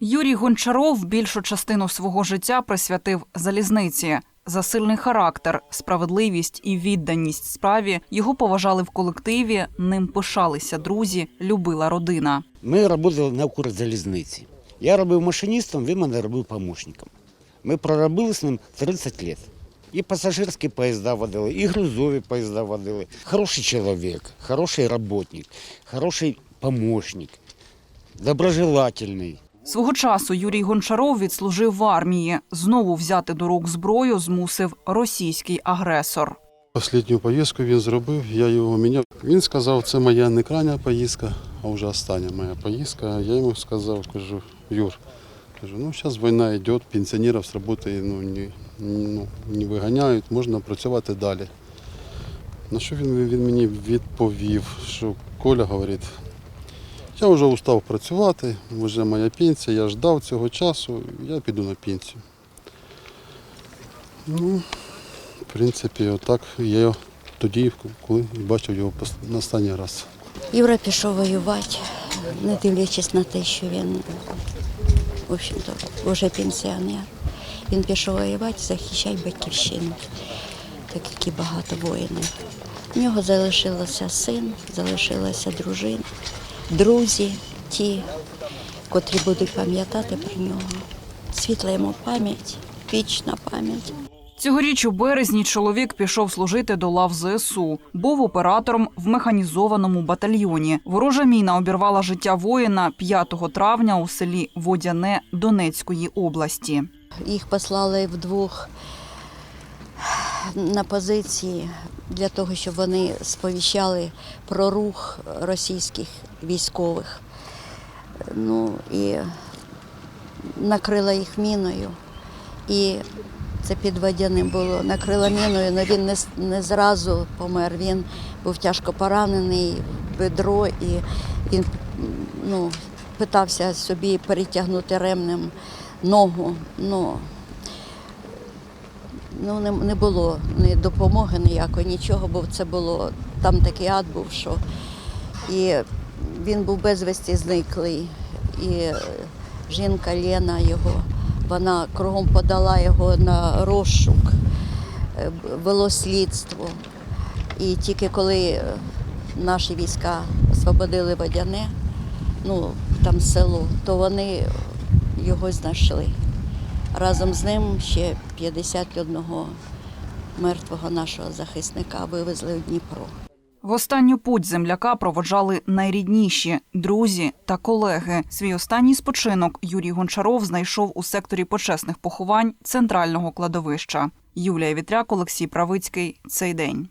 Юрій Гончаров більшу частину свого життя присвятив залізниці. За сильний характер, справедливість і відданість справі його поважали в колективі, ним пишалися друзі, любила родина. Ми працювали на Укрзалізниці. Я робив машиністом, він мене робив помощником. Ми проробили з ним 30 років. І пасажирські поїзда водили, і грузові поїзда водили. Хороший чоловік, хороший роботник, хороший помощник, доброжелательний. Свого часу Юрій Гончаров відслужив в армії. Знову взяти до рук зброю змусив російський агресор. Останню поїздку він зробив, я його міняв. Він сказав, це моя не крайня поїздка, а вже остання моя поїздка. Я йому сказав, кажу, Юр, кажу, ну зараз війна йде, пенсіонерів з роботи ну, не, ну, не виганяють, можна працювати далі. На що він, він мені відповів, що Коля говорить, я вже устав працювати, вже моя пенсія, я ждав цього часу, я піду на пенсію. Ну, в принципі, отак я тоді, коли бачив його на останній раз. Юра пішов воювати, не дивлячись на те, що він, в общем-то, вже пенсіонер. Він пішов воювати, захищати батьківщину, так як і багато воїнів. У нього залишилося син, залишилася дружина, друзі, ті, котрі будуть пам'ятати про нього. Світла йому пам'ять, вічна пам'ять. Цьогоріч у березні чоловік пішов служити до лав ЗСУ. Був оператором в механізованому батальйоні. Ворожа міна обірвала життя воїна 5 травня у селі Водяне Донецької області. Їх послали вдвох на позиції для того, щоб вони сповіщали про рух російських військових. Ну і накрила їх міною. І це під Водяним було. Накрила міною, але він не, не зразу помер. Він був тяжко поранений в бедро і він ну, питався собі перетягнути ремнем ногу. Ну, ну не, не було ні допомоги ніякої, нічого, бо це було там такий ад був, що і він був безвісті зниклий. І е, жінка Лена його, вона кругом подала його на розшук, е, вело слідство. І тільки коли е, наші війська освободили Водяне, ну там село, то вони його знайшли. Разом з ним ще 51 мертвого нашого захисника вивезли в Дніпро. В останню путь земляка проводжали найрідніші друзі та колеги. Свій останній спочинок Юрій Гончаров знайшов у секторі почесних поховань центрального кладовища. Юлія Вітряк, Олексій Правицький. Цей день.